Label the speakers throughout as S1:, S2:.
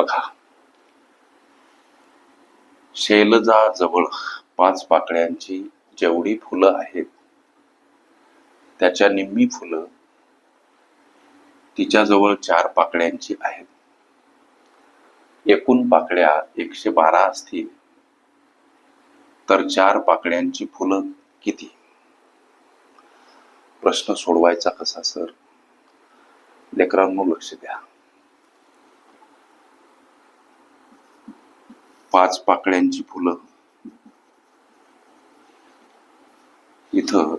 S1: बघा. शैलजा जवळ पाच पाकळ्यांची जेवढी फुलं आहेत त्याच्या निम्मी फुलं तिच्याजवळ चार पाकळ्यांची आहेत. एकूण पाकळ्या एकशे बारा असतील तर चार पाकळ्यांची फुलं किती? प्रश्न सोडवायचा कसा सर? लेकरांनो लक्ष द्या. पाच पाकळ्यांची फुलं. इथं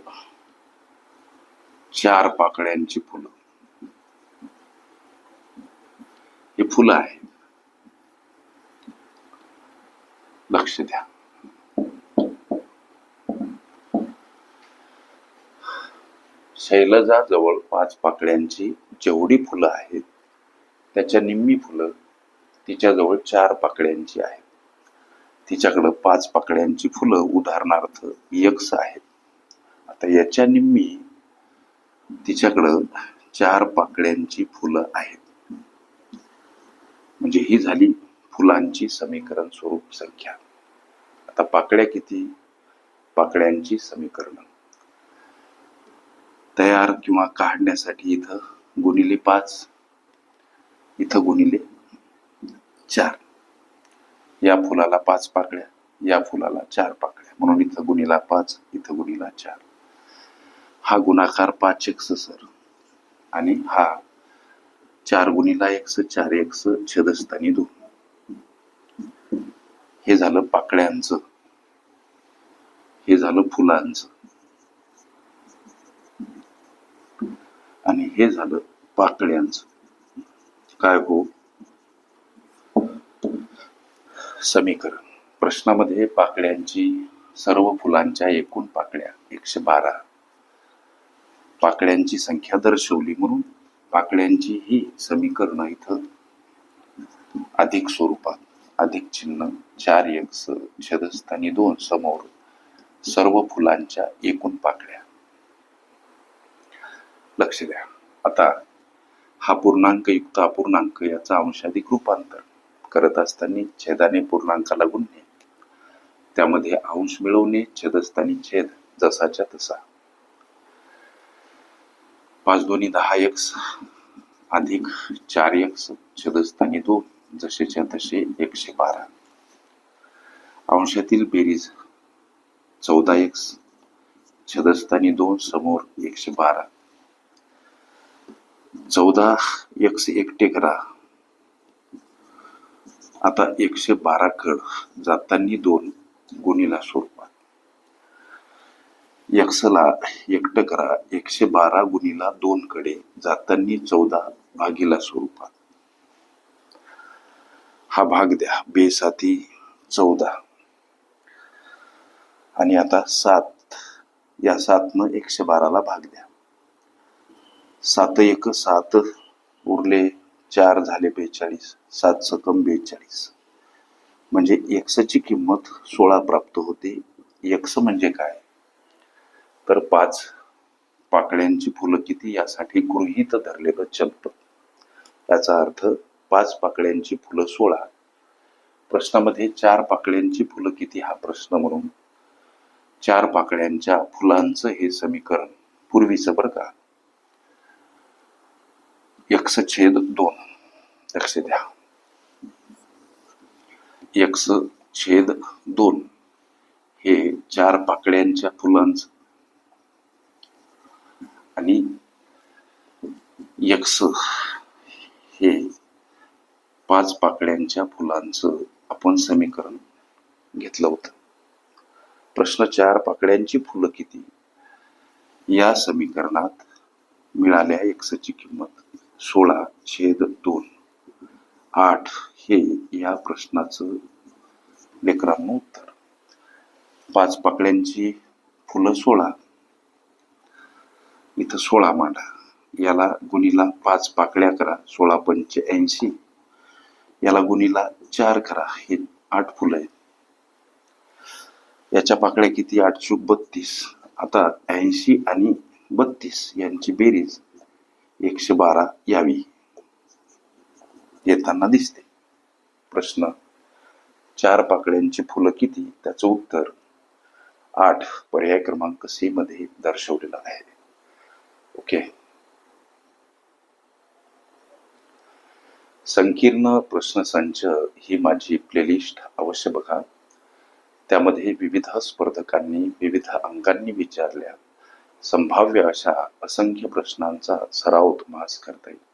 S1: चार पाकळ्यांची फुलं. हे फुलं आहे लक्ष द्या. शैलजा जवळ पाच पाकळ्यांची जेवढी फुलं आहेत त्याच्या निम्मी फुलं तिच्याजवळ चार पाकळ्यांची आहेत. तिच्याकडं पाच पाकड्यांची फुलं उदाहरणार्थ यक्ष आहेत आता याच्या निम्मी तिच्याकडं चार पाकड्यांची फुलं आहेत. म्हणजे ही झाली फुलांची समीकरण स्वरूप संख्या. आता पाकळ्या किती? पाकड्यांची समीकरण. तयार किंवा काढण्यासाठी इथं गुणिले पाच इथं गुणिले चार. या फुलाला पाच पाकळ्या या फुलाला चार पाकळ्या. म्हणून इथं गुणीला पाच इथं गुणीला चार. हा गुणाकार पाच एक्स सर. आणि हा चार गुणीला एक्स चार एक्स छेदस्थानी दोन. हे झालं पाकळ्यांचं. हे झालं फुलांचं. आणि हे झालं पाकळ्यांचं. काय हो? समीकरण. प्रश्नामध्ये पाकळ्यांची सर्व फुलांच्या एकूण पाकळ्या एकशे बारा. पाकळ्यांची संख्या दर्शवली म्हणून पाकळ्यांची ही समीकरण इथं अधिक स्वरूपात अधिक चिन्ह चार एक्स छेदस्थानी दोन समोर सर्व फुलांच्या एकूण पाकळ्या. लक्ष द्या. आता हा पूर्णांक युक्त अपूर्णांक याचा अंशाधिक रूपांतर. करत असताना छेदाने पूर्णांकाला गुणणे त्यामध्ये अंश मिळवणे छेदस्थानी छेद जसाच्या तसा. पाच दोन्ही दहा एक्स अधिक चार एक्स छेदस्थानी दोन जसेच्या तसे एकशे बारा. अंशातील बेरीज चौदा एक्स छेदस्थानी दोन समोर एकशे बारा. चौदा एक्स एकटे करा आता एकशे बारा कड जातानी दोन गुणीला स्वरूपात एकसला एकटं करा एकशे बारा गुणीला दोन कडे जातानी चौदा भागीला स्वरूपात हा भाग द्या बेसाती चौदा. आणि आता सात या सातनं एकशे बाराला भाग द्या. सात एक सात उरले चार झाले बेचाळीस सात सकम बेचाळीस. म्हणजे एक्सची किंमत सोळा प्राप्त होते. एक्स म्हणजे काय? तर पाच पाकळ्यांची फुलं किती यासाठी गृहीत धरलेलं चलत याचा अर्थ पाच पाकळ्यांची फुलं सोळा. प्रश्नामध्ये चार पाकळ्यांची फुलं किती हा प्रश्न म्हणून. चार पाकळ्यांच्या फुलांचं हे समीकरण पूर्वीचं बरं का? एक्स छेद दोन. लक्ष द्या एक्स छेद दोन हे चार पाकड्यांच्या फुलांच. आणि एक्स हे पाच पाकड्यांच्या फुलांचं आपण समीकरण घेतलं होतं. प्रश्न चार पाकळ्यांची फुलं किती? या समीकरणात मिळाल्या एक्सची किंमत सोळा छेद दोन. आठ हे या प्रश्नाचं लेकरांना उत्तर. पाच पाकळ्यांची फुलं सोळा. इथं सोळा मांडा. याला गुणीला पाच पाकळ्या करा. सोळा पंच ऐंशी. याला गुणीला चार करा. हे आठ फुलं आहेत. याच्या पाकळ्या किती? आठ चूक बत्तीस. आता ऐंशी आणि बत्तीस यांची बेरीज. एकशे बारा यावी. येताना दिसते. प्रश्न चार पाकळ्यांची फुलं किती? त्याचं उत्तर आठ पर्याय क्रमांक सी मध्ये दर्शवलेला आहे. ओके. संकीर्ण प्रश्नसंच ही माझी प्लेलिस्ट अवश्य बघा. त्यामध्ये विविध स्पर्धकांनी विविध अंकांनी विचारल्या. संभाव्य अशा असंख्य प्रश्नांचा सराव तुम्हाला करता येईल.